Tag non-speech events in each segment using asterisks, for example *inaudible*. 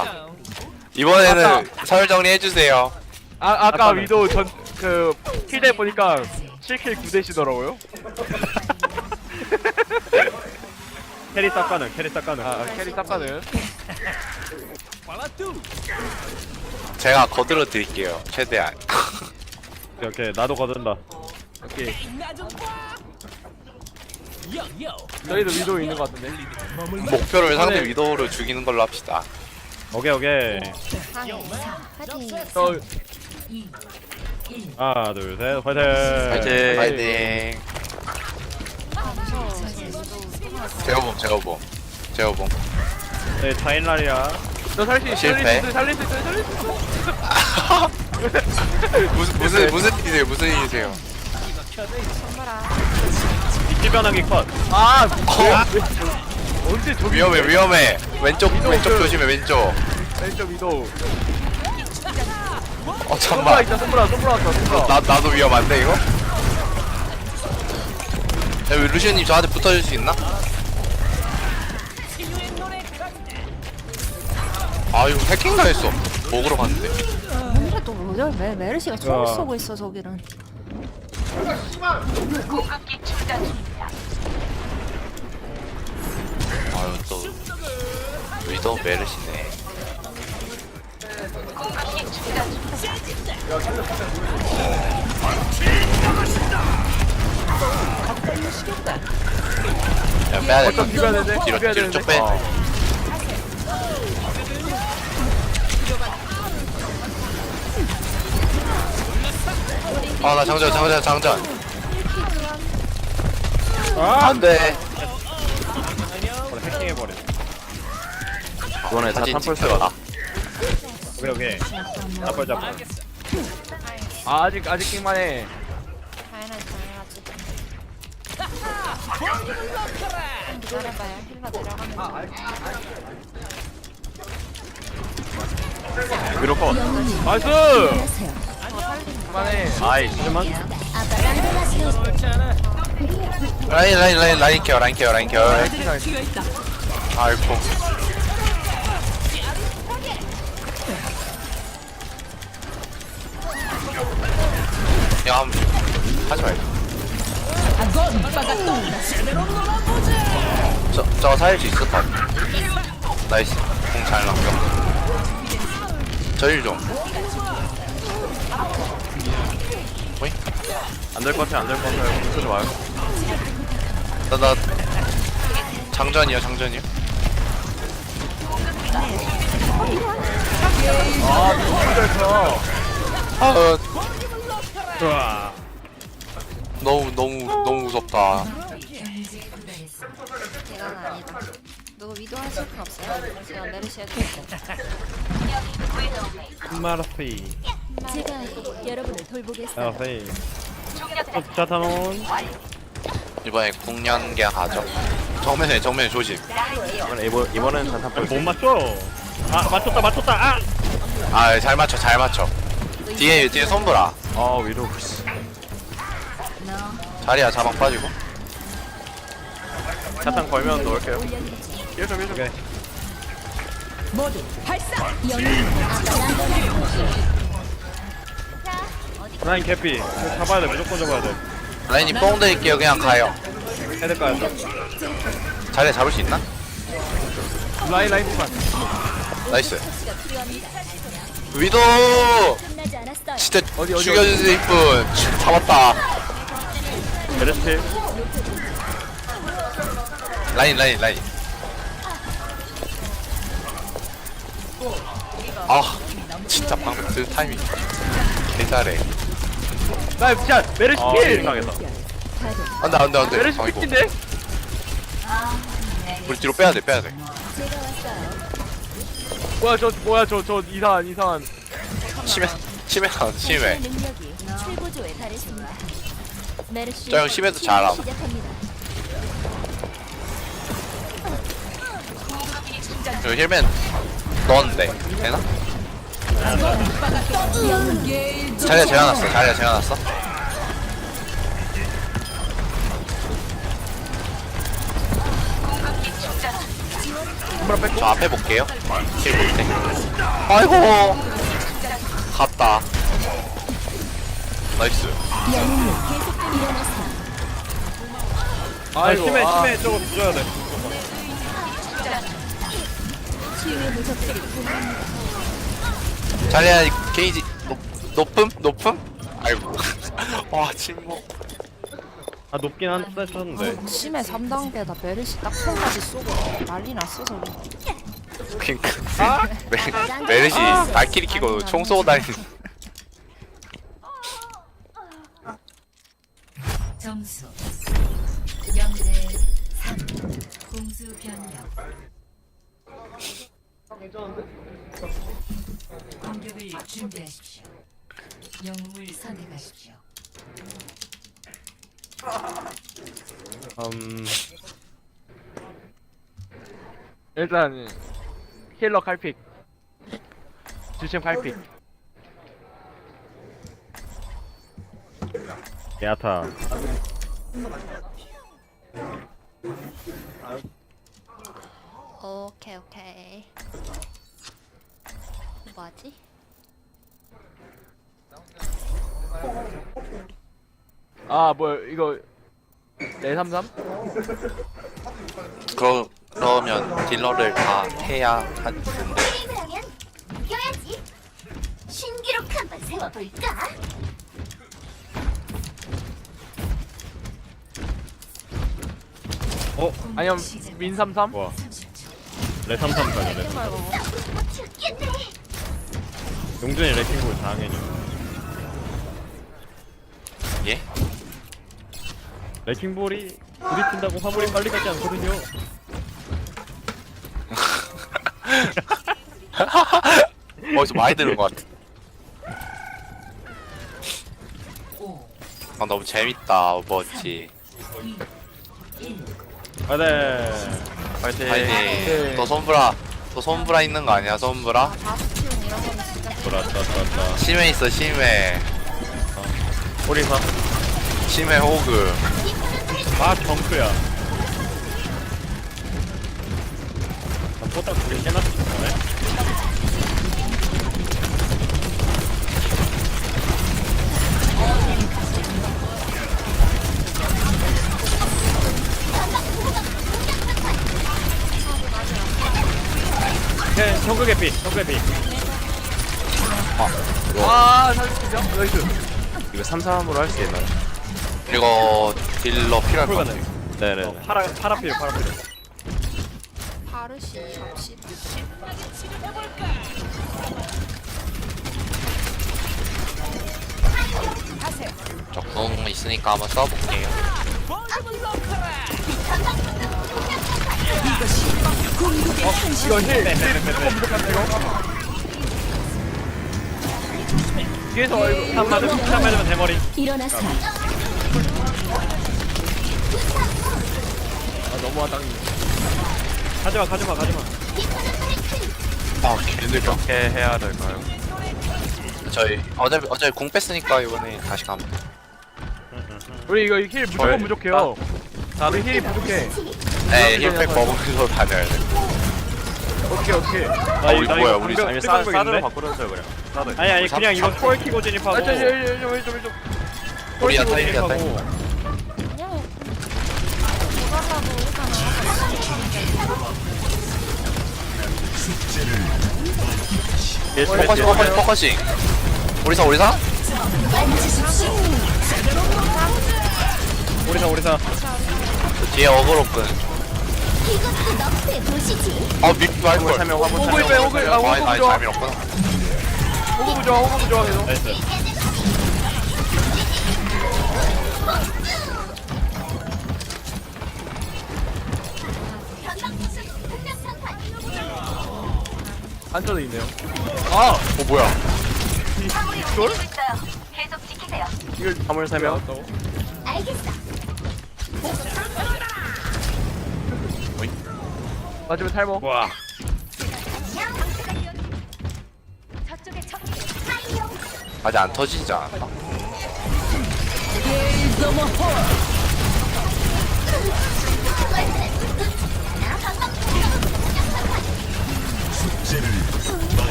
합시다. 이번에는 서열 정리 해주세요. 아 아까 아까는. 위도 전그 킬대 보니까 7킬 9대시더라고요. *laughs* 캐리 싹가는 캐리 싹가는 아 캐리 싹가는. 제가 거들어 드릴게요. 최대한. *laughs* 오케이 오케이 나도 거둔다 오케이. 저희도 위도 있는 것 같은데. 목표를 상대 네. 위도우를 죽이는 걸로 합시다. 오케이 오케이 파이팅. 저 하나 둘셋 화이팅 파이팅. 파이팅. 제어봄 제어봄 제어봄. 네 타인라리야 너살수 있어. 실패. 살릴 수 있어. 살릴 수 있어. *laughs* 무슨 무슨 무슨 일이세요? 무슨 일이세요? 이끼 변환기 컷아 어, 언제 저기 위험해 위험해. 왼쪽 위도우 왼쪽 그- 조심해 왼쪽. 왼쪽 위도. 어 손브라 잠만. 있다. 손브라 손브라 왔다. 손브라. 나 나도 위험한데 이거? 야, 왜 루시언님 저한테 붙어줄 수 있나? 아 이거 해킹 당했어. 먹으러 갔는데. 뭔가 또 뭐야? 메 메르시가 총을 야. 쏘고 있어 저기는. 위도 메르시네. 야 빼야 돼. 어쩜 비벼야 되는데? 뒤로 비벼야 뒤로 되는데? 쭉 빼. 어. 아나 장전 장전 장전. 아 안돼. 이번에 사진 찍혀라. 오케이 오케이 잡벌 잡벌 아 아직 아직 킹만 해. 당연하지 당연하지. 기다려봐요. 힐러 들어가면. 위로 컷. 나이스. 그만해. 아이. 하지만 라인 라인 라인 라인 케어 라인 케어 라인 케어. 아이고. 저, 저 살릴 수 있어, 다. 나이스. 공 잘 남겨. 저일 좀. 어이? 안 될 것 같아 안 될 것 같아 멈추지 마요 나, 나, 장전이요, 장전이요. 아 너무 잘 쳐. 아, 좋아 이건 아니다. 누구 위도 하실 분 없어요? 제가 메르시 해드릴게요. 마라페이 제가 여러분을 돌보겠습니다. 마라페이 자타논 이번에 국년계 가죠. 정면에, 정면에 조심. 이번, 이번엔 자타 못 맞춰 아 맞췄다 맞췄다 아! 아, 잘 맞춰, 잘 맞춰. 뒤에, 뒤에 손보라. 아 위로 자리야, 자막 빠지고. 자탄 걸면 넣을게요 1점 1점 오케이 모두 발사! 라인 캐피 이거 잡아야 돼 무조건 잡아야 돼 라인이 뽕 드릴게요, 그냥 가요. 헤드까지 자리야, 잡을 수 있나? 라인 라인 부만. 나이스. 위도! 진짜 어디, 어디, 죽여주실 분. 잡았다. 베레스티 라인, 라인, 라인. 아, 진짜 방금 그 타이밍. 개 잘해. 나 진짜 메르시 아 킬. 이상하겠다 안돼 안돼 안돼 메르시 아이고 킬인데? 우리 뒤로 빼야 돼 빼야 돼 제가 왔어요. 뭐야 저 뭐야 저 저 이상한 이상한. 심해 심해 안 심해 당신의 능력이 최고조에 달했습니다. 메르시 저형 심해도 잘함. 저 힐맨 넣었는데 되나? 자리가 재워놨어 자리가 재워놨어. 저 앞에 볼게요. 힐 볼때. 아이고. 갔다. 나이스 계속 일어나세요. 아 심해 심해. 저거 부숴야 돼. 자리야 게이지 높, 높음? 높음? 아이고. *laughs* 와 침묵. 아 높긴 한 쐈었는데. 심해 3단계 다 베르시 딱 손까지 쏘고 난리 났어 저기 핑크 *laughs* 메, 메르시 발키리 키고 총 쏘고 다니는 점수 0대 3 공수 변경 공격을 준비하십시오. 영웅을 선택하십시오. 음 일단 힐러 칼픽. 주심 칼픽. 야타. 오케이 오케이. 뭐하지? 아 뭐야 이거 433? 그러, 그러면 딜러를 다 해야 하는데 이겨야지. 신기록 한번 세워볼까? 어? 아니면 민33? 뭐야 레삼삼 가자 레 죽겠네. 용준이 레킹볼 장애냐 예? 레킹볼이 부딪힌다고 화물이 빨리 가지 않거든요. *laughs* 어디서 많이 들은 것 같아. 아 너무 재밌다 오버워치 아 네 파이팅. 또 손브라 또 손브라 있는 거 아니야 손브라? 이런 거는 진짜 돌았다. 심해 있어 심해 오리사. 심해 호그. 아 정크야. 아, 포탑 두개 깨놨지 전에? 네, 정크 개피, 정크 개피. 아 살려주죠. 나이스 이거 3, 3으로 할 수 있나요? 이거 딜러 필요할 것풀 같아요. 네네 어, 파라, 파라필, 파라필. 파르시 갑시다 적응 있으니까 한번 써볼게요 이거 힐 무조건 무조건 이거 뒤에서 한 맞으면, 한 맞으면 대머리. 일어나세요. 아 너무하다 가지마, 가지마, 가지마. 아 걔들 그렇게 해야 될까요? 저희 어차피 어차피 궁 뺐으니까 이번에 다시 가면 돼 우리 이거 힐 무조건 저희- 부족해요 우리 힐이 부족해 네 힐팩 먹으면서 다녀야 돼 어떻게 어떻게 나, 우리 나 뭐야, 이거 우리 방벽 싸-? 싸드로 바꾸면서요, 그냥. 아니, 아니, 우리 그냥 삼- 이거 초월 키고 진입하고. 아, 저, 저, 저, 저, 저, 저, 저. 우리 야타 키고 야타. 그냥 예, 포커싱 포커싱 포커싱 오리사 오리사? 오리사, 오리사. 저 뒤에 어그로끈 이것도 너프에 보시지. 아밑 말걸 설명, 화물 호구 빼 호구 아 호구 아니 좋아 잘 밀었구나 호구 좋아 호구 좋아 계속 나이스. 한쪽도 있네요 아 어 뭐야 계속 지키세요. 이걸 화물 세 명. 나왔다고? 알겠어. 맞으면 탈모. 와. 아직 안 터지지 않았다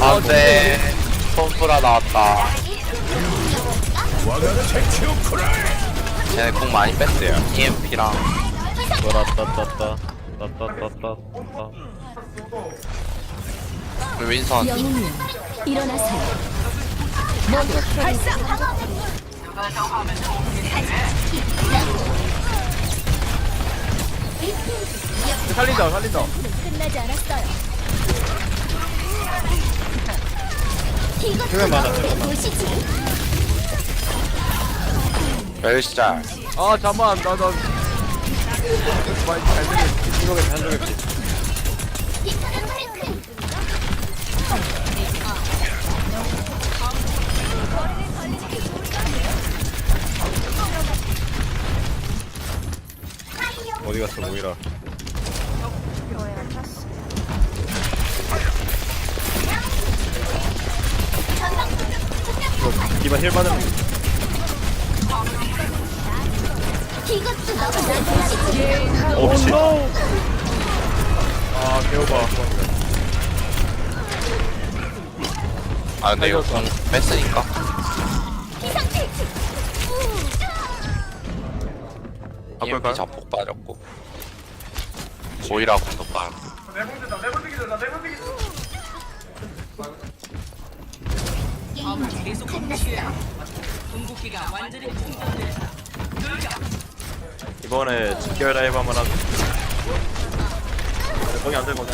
안돼 톰브라 나왔다. 쟤네 공 많이 뺐어요. EMP랑. 따따따 따 따따따따 윈선 영웅이여 일어나세요. 살린다 살린다. 끝나지 않았어요. 그래, 맞아. 도시지. 멜시잘 아 잠만 나나 많이 잘 되겠지 한쪽에 한쪽에 어디 갔어 모이라? 이거 디바 힐 받으면 이것도 도시지 없이 아 개오바. 아 근데 이거 공 뺐으니까. 기상필지 EMP 자폭 빠졌고. 오이라 공도 빠졌고 이번에 직결 라이브 한번 하자 거기 앉아 거기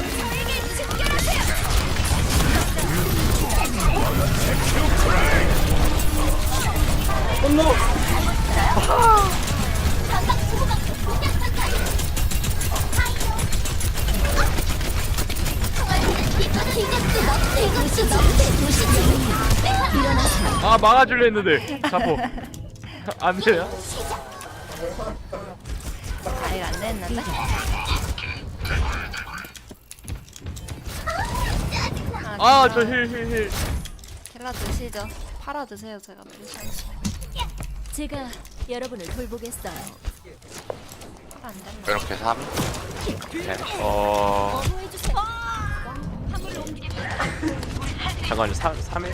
도시지 일어나세요 아 막아줄려 했는데. 자포. *laughs* 안 돼요? 아 이거 안 됐는데? 아 저 힐 힐 힐 킬라 드시죠. 팔아 드세요 제가 메르시. 제가 여러분을 돌보겠어요 팔안 된다. 이렇게 3 어... 보호해주세요 잠깐만요 3, 3일?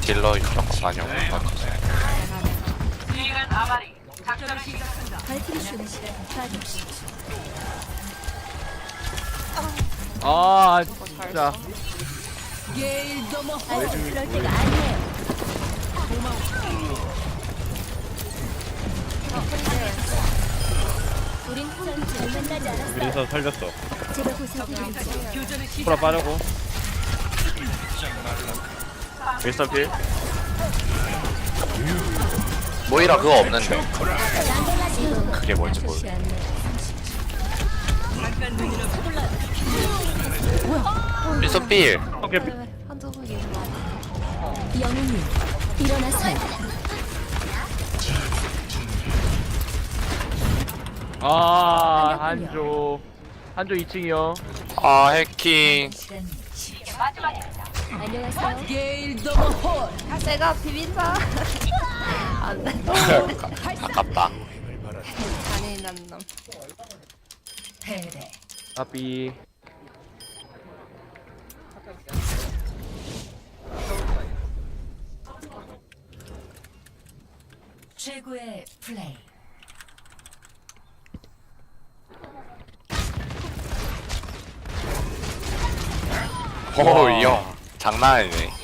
딜러 조금 많이 오는 것 같아서 발키리 쇼는 봐주십시오. 아 진짜. 아직 그럴 때가 아니에요. 우린 전투를 만나지 않았어요. 민서 살렸어. 제가 보살펴드리죠 프라 빠르고. 윈스턴 필 모이라 그거 없는데. 그게 뭔지 모르 윈선 필. 오케이. 영웅님 일어나세요 아 한조. 한조 2층이요. 아 해킹. 안녕하세요 제가 비빈다. 안 돼. 아깝다. 잔인한 놈. 패배 아삐 최고의 플레이. 오이형. 장난 아니네